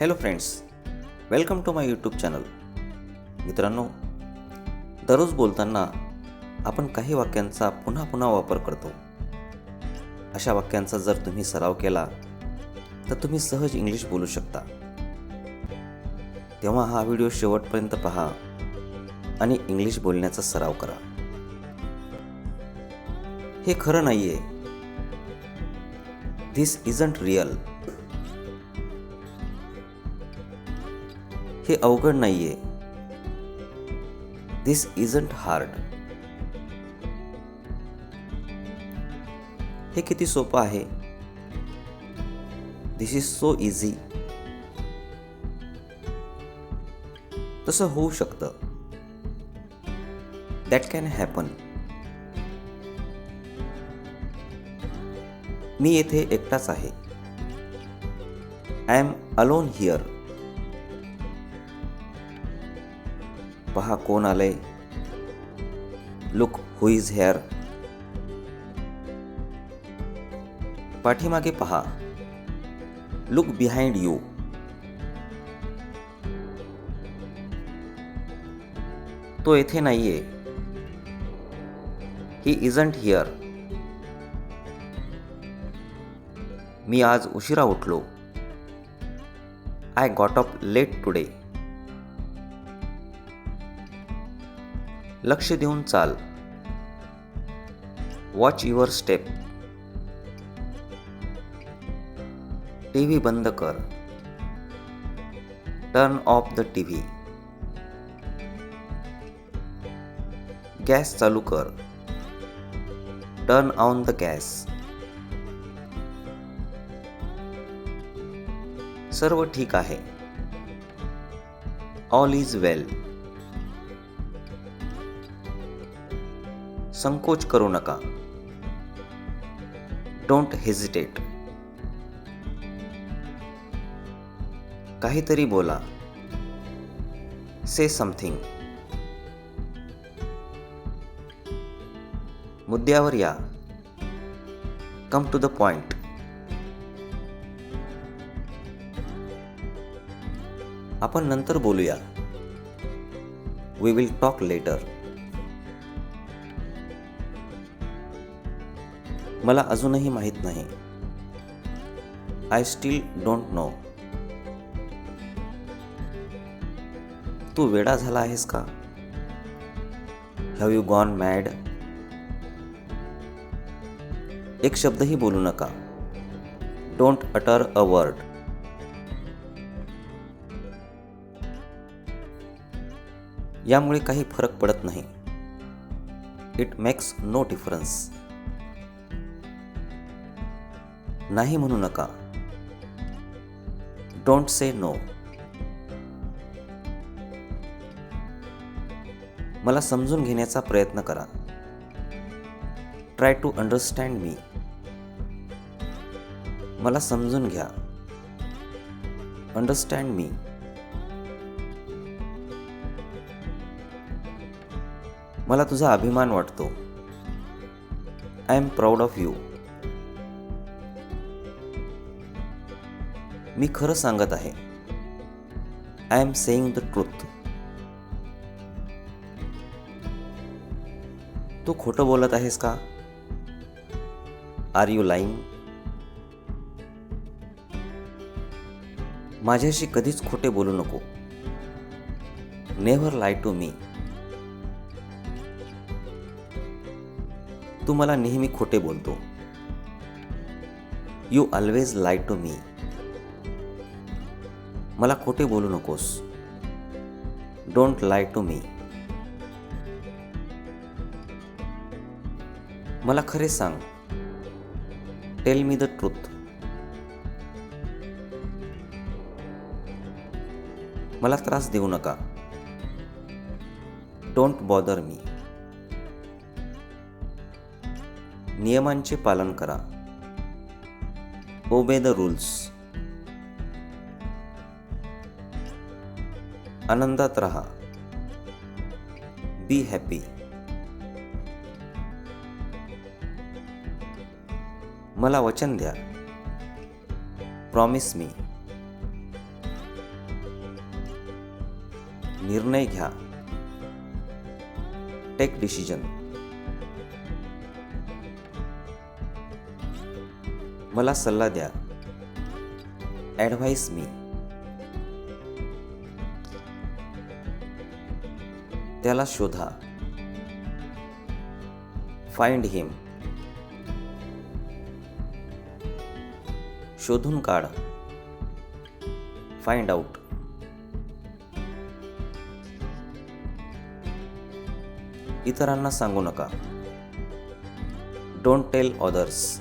Hello friends welcome to my YouTube channel मित्रांनो दररोज बोलताना आपण काही वाक्यांचा पुन्हा पुन्हा वापर करतो. अशा वाक्यांचा जर तुम्ही सराव केला तर तुम्ही सहज इंग्लिश बोलू शकता. तेव्हा हा व्हिडिओ शेवटपर्यंत पहा आणि इंग्लिश बोलण्याचा सराव करा. हे खरं नाही आहे धिस इजंट रिअल हे अवघड नाहीये. दिस इजंट हार्ड हे किती सोपं आहे. दिस इज सो इझी तसं होऊ शकतं. दॅट कॅन हॅपन मी येथे एकटाच आहे. आय एम अलोन हिअर पहा कोण आलंय लुक हु इज़ हेअर पाठीमागे पहा। लुक बिहाइंड यू तो येथे नाहीये ही इजंट हिअर मी आज उशिरा उठलो। I got up late today लक्ष देऊन चाल. Watch your step T V बंद कर. Turn off the T V gas चालू कर. टर्न ऑन द गॅस सर्व ठीक आहे. ऑल इज वेल संकोच करू नका. डोंट हेजिटेट काहीतरी बोला. से समथिंग मुद्द्यावर या. कम टू द पॉइंट आपण नंतर बोलूया. वी विल टॉक लेटर मला अजूनही माहीत नाही. आय स्टील डोंट नो तू वेडा झाला आहेस का? हॅव यू गॉन मॅड एक शब्दही बोलू नका. डोंट अटर अ वर्ड यामुळे काही फरक पडत नाही. इट मेक्स नो डिफरन्स नाही म्हणू नका. डोंट से नो मला समजून घेण्याचा प्रयत्न करा. ट्राय टू अंडरस्टँड मी मला समजून घ्या. अंडरस्टँड मी मला तुझा अभिमान वाटतो. I am proud of you मी खरं सांगत आहे. I am saying the truth तू खोटं बोलत आहेस का? आर यू लाईंग माझ्याशी कधीच खोटे बोलू नको. नेव्हर लाय टू मी तू मला नेहमी खोटे बोलतो. You always lie to me मला खोटे बोलू नकोस. डोंट लाय टू मी मला खरे सांग. टेल मी द ट्रूथ मला त्रास देऊ नका. डोंट बॉदर मी नियमांचे पालन करा. ओबे द रूल्स आनंदात रहा. बी हॅपी मला वचन द्या. प्रॉमिस मी निर्णय घ्या. टेक डिसिजन मला सल्ला द्या. ॲडव्हाइस मी त्याला शोधा. फाइंड हिम शोधून काढ. फाइंड आउट इतरांना सांगू नका. डोंट टेल ऑदर्स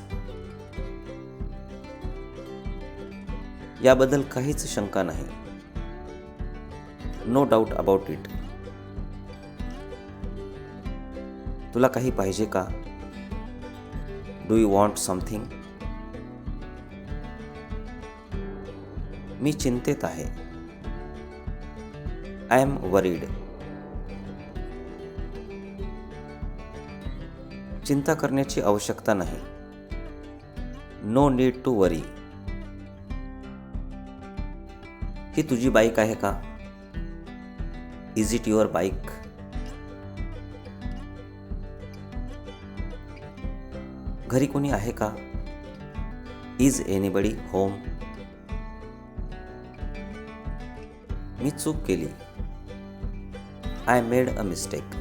याबद्दल काहीच शंका नाही. नो डाऊट अबाउट इट तुला काही पाहिजे का? डू यू वॉन्ट समथिंग मी चिंतेत आहे. आय एम वरीड चिंता करण्याची आवश्यकता नाही. नो नीड टू वरी ही तुझी बाईक आहे का? इज इट युअर बाईक घरी कोणी आहे का? इज एनीबडी होम मी चूक केली. आय मेड अ मिस्टेक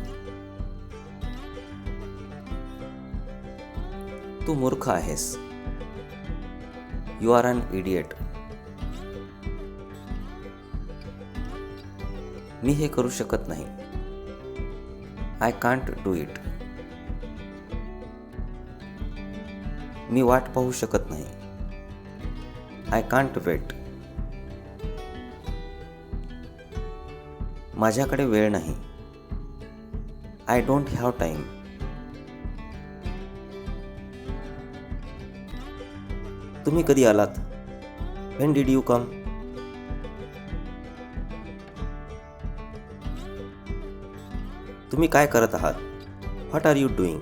तू मूर्ख आहेस. यू आर अन इडियट मी हे करू शकत नाही. आय कांट डू इट मी वाट पाहू शकत नाही. आय कांट वेट माझ्याकडे वेळ नाही. आय डोंट हॅव टाईम तुम्ही कधी आलात? वेन डीड यू कम तुम्ही काय करत आहात? व्हॉट आर यू डुईंग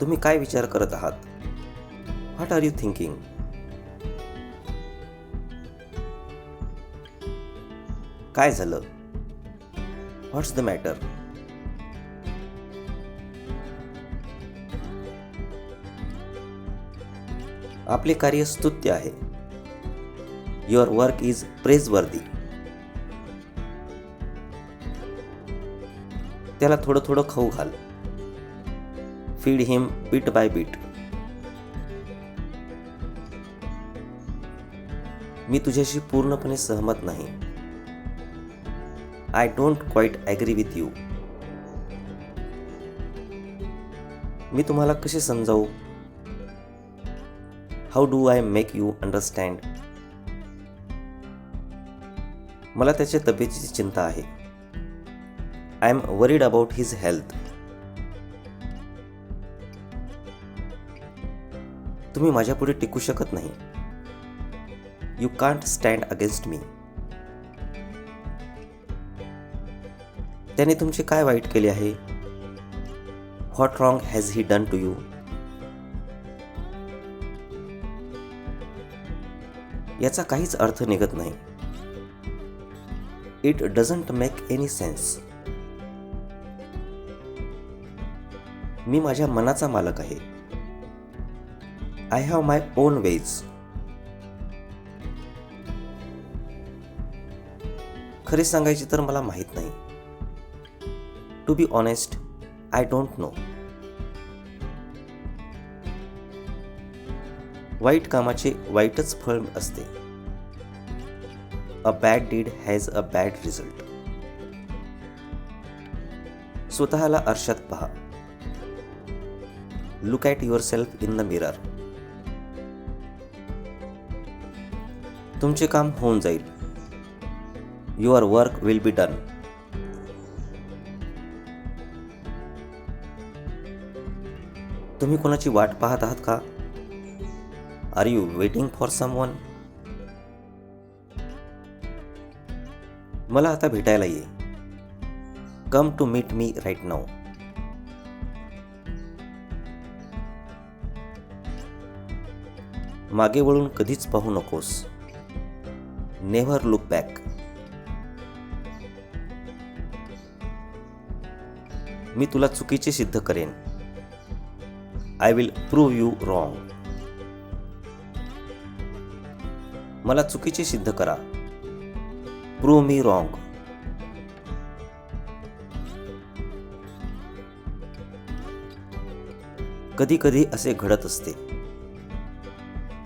तुम्ही काय विचार करत आहात? व्हॉट आर यू थिंकिंग काय झालं? व्हॉट्स द मॅटर आपले कार्य स्तुत्य आहे. युअर वर्क इज प्रेझवर्दी त्याला थोडं थोडं खाऊ घाल. Feed him bit by bit मी तुझ्याशी पूर्णपणे सहमत नाही. I don't quite agree with you मी तुम्हाला कसे समजावू? How do I make you understand मला त्याच्या तब्येतीची चिंता आहे. I am worried about his health तुम्ही माझ्यापुढे टिकू शकत नाही. You can't stand against me त्याने तुमचे काय वाईट केले आहे? What wrong has he done to you याचा काहीच अर्थ निघत नाही. It doesn't make any sense मी माझ्या मनाचा मालक आहे. I have my own ways खरे सांगायचे तर मला माहीत नाही. To be honest I don't know वाईट कामाचे वाईटच फळ असते. A bad deed has a bad result स्वतःला आरशात पहा. Look at yourself in the mirror तुमचे काम होऊन जाईल. Your work will be done तुम्ही कोणाची वाट पाहत आहात का? Are you waiting for someone मला आता भेटायला ये. Come to meet me right now मागे वळून कधीच पाहू नकोस. Never look back. मी तुला चुकीचे सिद्ध करेन. I will prove you wrong मला चुकीचे सिद्ध करा. प्रूव्ह मी रॉंग कधी कधी असे घडत असते.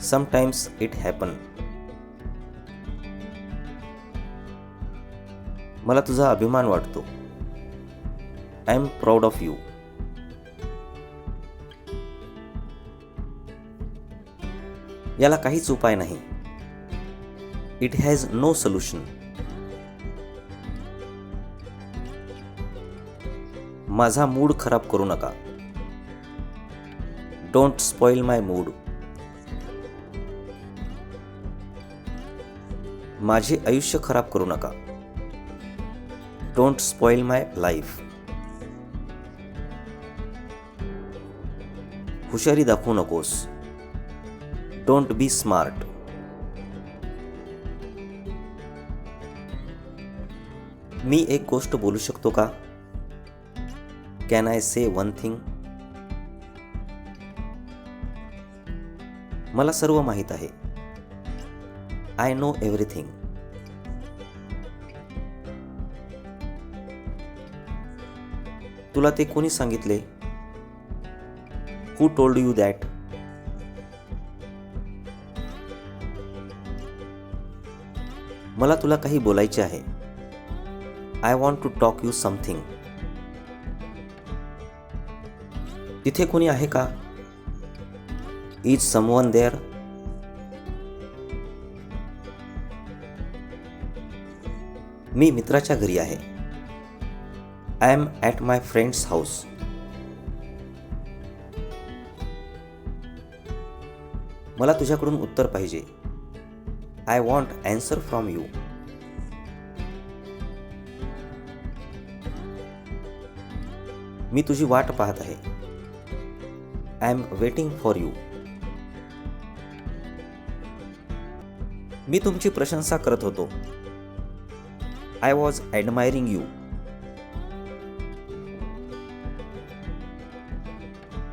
समटाइम्स इट हॅपन मला तुझा अभिमान वाटतो. I am proud of you याला काहीच उपाय नाही. इट हॅज नो सोल्युशन माझा मूड खराब करू नका. डोंट स्पॉइल माय मूड माझे आयुष्य खराब करू नका. डोंट स्पॉइल माय लाईफ हुशारी दाखवू नकोस डोंट बी स्मार्ट मी एक गोष्ट बोलू शकतो का? Can I say one thing मला सर्व माहीत आहे. आय नो एव्हरीथिंग तुला ते कोणी सांगितले? हू टोल्ड यू दॅट मला तुला काही बोलायचे आहे. I want to talk you something तिथे कोणी आहे का? इज समवन देअर मी मित्राच्या घरी आहे. I am at my friend's house मला तुझ्याकडून उत्तर पाहिजे. I want answer from you मी तुझी वाट पाहत आहे. I am waiting for you मी तुमची प्रशंसा करत होतो. आय वॉज ॲडमायरिंग यू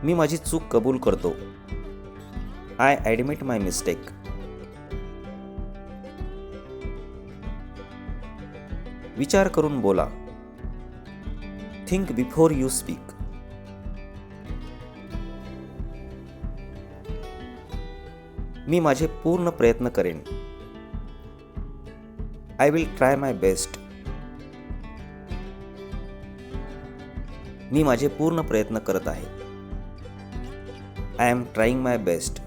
मी माझी चूक कबूल करतो. आय ॲडमिट माय मिस्टेक विचार करून बोला. थिंक बिफोर यू स्पीक मी माझे पूर्ण प्रयत्न करेन. I will try my best मी माझे पूर्ण प्रयत्न करत आहे. I am trying my best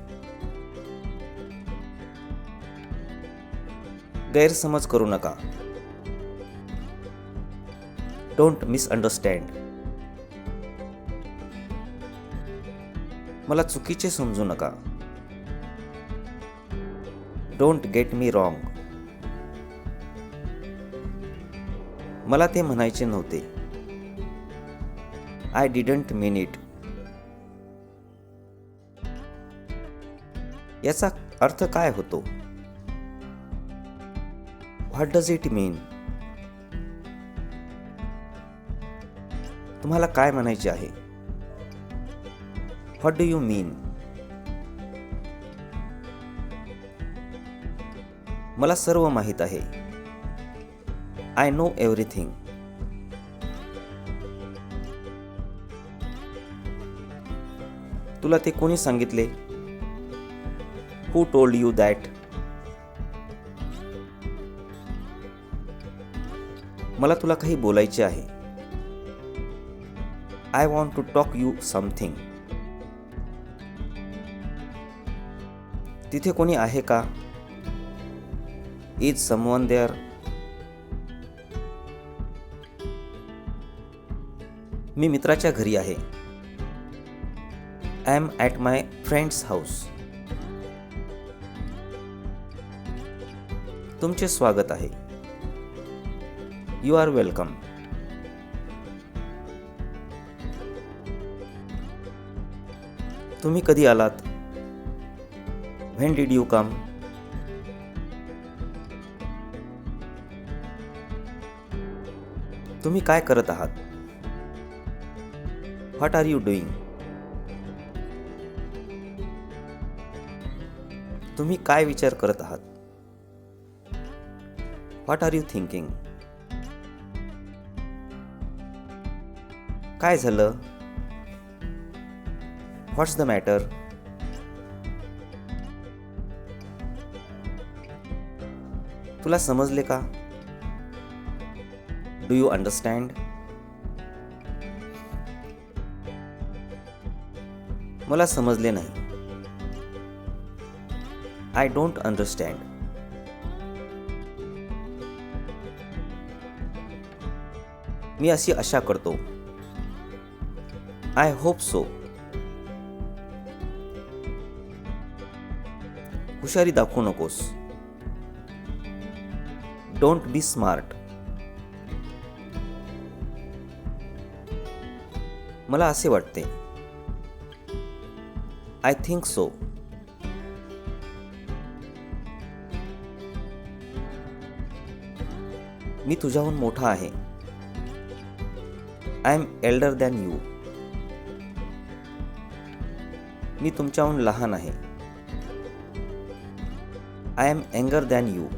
गैरसमज करू नका. डोंट मिसअंडरस्टँड मला चुकीचे समजू नका. डोंट गेट मी रॉंग मला ते म्हणायचे नव्हते. आय डिडंट मीन इट याचा अर्थ काय होतो? व्हॉट डज इट मीन तुम्हाला काय म्हणायचे आहे? व्हॉट डू यू मीन मला सर्व माहीत आहे. आय नो एव्हरीथिंग तुला ते कोणी सांगितले? हू टोल्ड यू दॅट मला तुला काही बोलायचे आहे. I want to talk you something तिथे कोणी आहे का? इज समवन देअर मी मित्राच्या घरी आहे. I am at my friend's house तुमचे स्वागत आहे. यू आर वेलकम तुम्ही कधी आलात? व्हेन डीड यू कम तुम्ही काय करत आहात? व्हॉट आर यू डुईंग तुम्ही काय विचार करत आहात? व्हॉट आर यू थिंकिंग काय झालं? व्हॉट्स द मॅटर तुला समजले का? डू यू अंडरस्टँड मला समजले नाही. आय डोंट अंडरस्टँड मी अशी आशा करतो. आय होप सो हुशारी दाखवू नकोस. डोंट बी स्मार्ट मला असे वाटते. आय थिंक सो मी तुझ्याहून मोठा आहे. I am elder than you मी तुमच्याहून लहान आहे. I am younger than you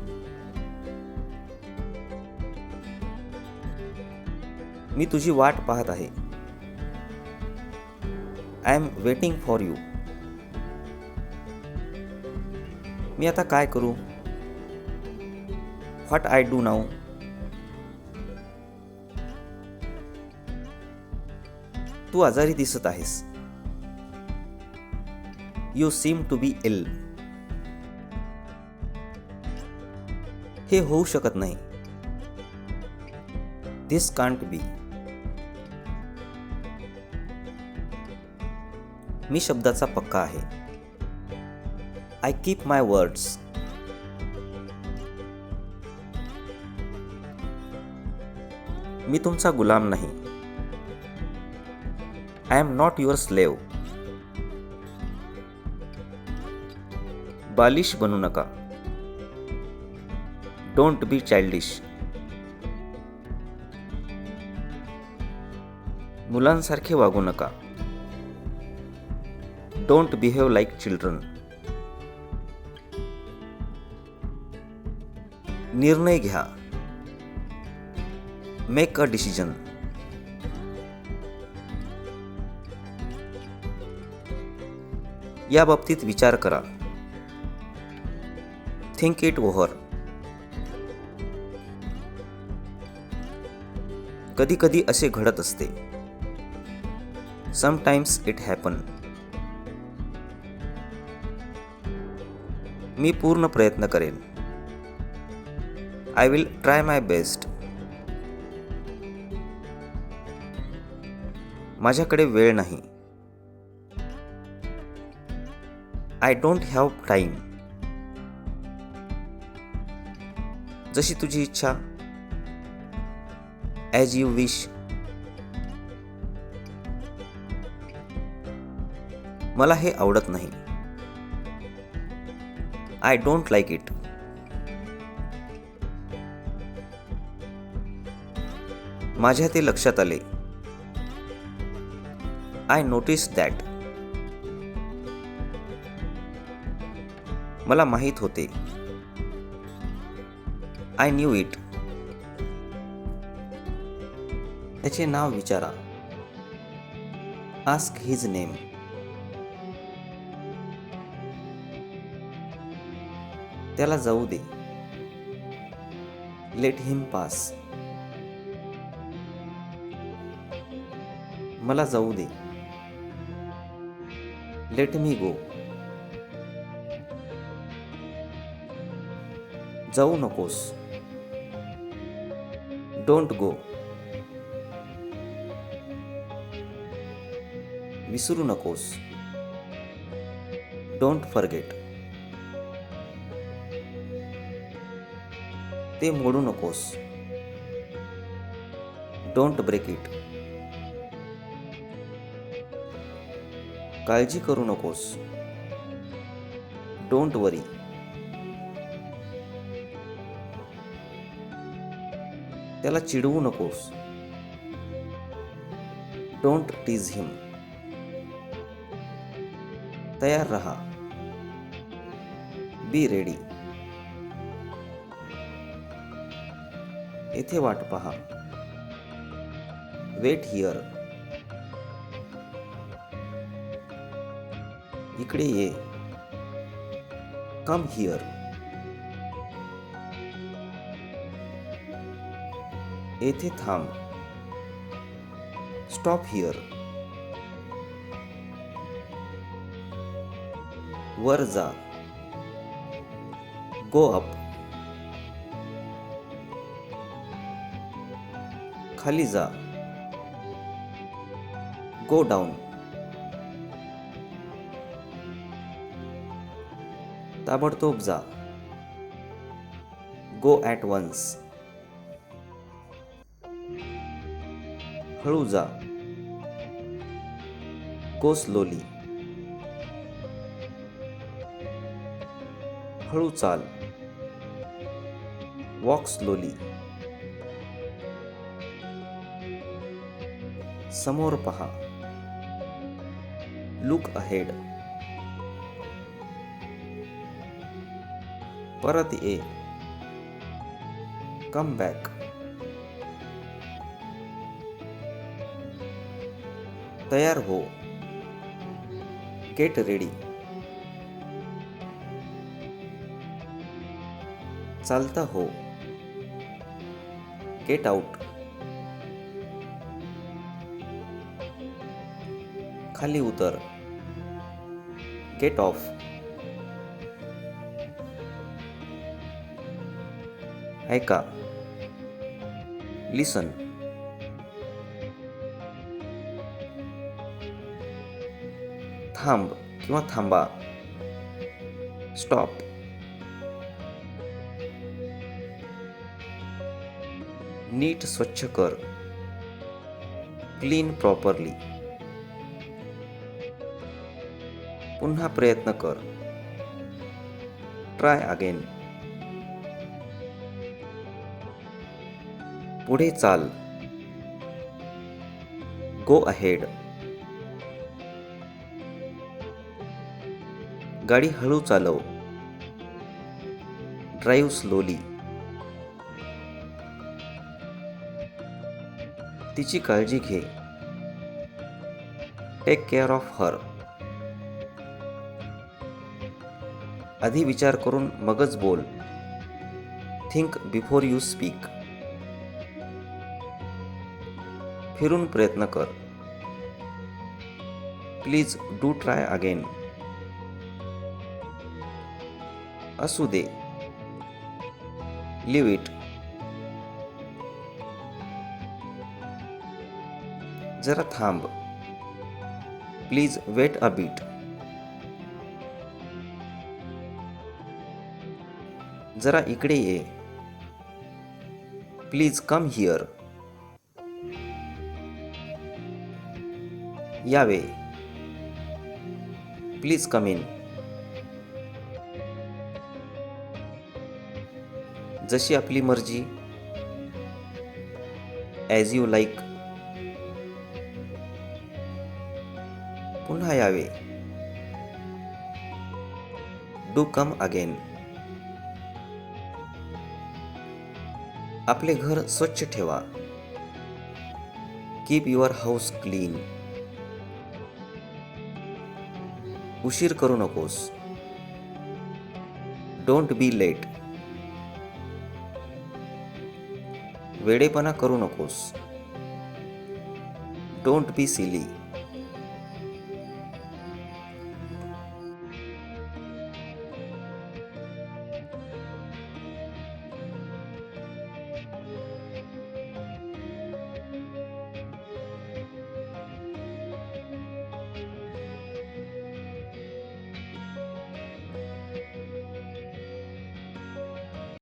मी तुझी वाट पाहत आहे. I am waiting for you मी आता काय करू? व्हॉट आय डू नाऊ तू आजारी दिसत आहेस. You seem to be ill हे होऊ शकत नाही. दिस कांट बी मी शब्दाचा पक्का आहे. आय कीप माय वर्ड्स मी तुमचा गुलाम नाही. I am not your slave बालिश बनू नका. डोंट बी चाइल्डिश मुलांसारखे वागू नका. डोंट बिहेव लाईक चिल्ड्रन निर्णय घ्या. मेक अ डिसिजन या बाबतीत विचार करा. थिंक इट ओव्हर कधी कधी असे घडत असते. समटाइम्स इट हॅपन मी पूर्ण प्रयत्न करेन. I will try my best माझ्याकडे वेळ नाही. आय डोंट हॅव टाईम जशी तुझी इच्छा. ॲज यू विश मला हे आवडत नाही. आय डोंट लाईक इट माझ्या ते लक्षात आले. आय नोटीस दॅट मला माहीत होते. आय न्यू इट त्याचे नाव विचारा. आस्क हिज नेम त्याला जाऊ दे. लेट हिम पास मला जाऊ दे. लेट मी गो जाऊ नकोस. डोंट गो विसरू नकोस. डोंट फॉरगेट ते मोडू नकोस. डोंट ब्रेक इट काळजी करू नकोस. डोंट वरी त्याला चिडवू नकोस. डोंट टीज हिम तयार रहा. बी रेडी येथे वाट पहा. वेट हिअर इकडे ये. कम हिअर येथे थांब. स्टॉप हिअर वर जा. गो अप खाली जा. गो डाऊन ताबडतोब जा. गो ॲट वन्स हळू जा. गो हळू चाल. वॉक स्लोली समोर पहा. Look ahead. परत ये. Come back. तयार हो. गेट रेडी चालता हो. गेट आउट खाली उतर. गेट ऑफ ऐका. लिसन थांब किंवा थांबा. स्टॉप नीट स्वच्छ कर. क्लीन प्रॉपरली पुन्हा प्रयत्न कर. ट्राय अगेन पुढे चाल. गो अहेड गाडी हळू चालव. ड्राईव्ह स्लोली तिची काळजी घे. टेक केअर ऑफ हर आधी विचार करून मगच बोल. थिंक बिफोर यू स्पीक फिरून प्रयत्न कर. प्लीज डू ट्राय अगेन असू दे. Leave it. जरा थांब. Please wait a bit. जरा इकडे ये. Please come here. यावे प्लीज कम इन. जशी आपली मर्जी. ॲज यू लाईक पुन्हा यावे. डू कम अगेन आपले घर स्वच्छ ठेवा. कीप युअर हाऊस क्लीन उशीर करू नकोस. डोंट बी लेट वेडेपणा करू नकोस. Don't be silly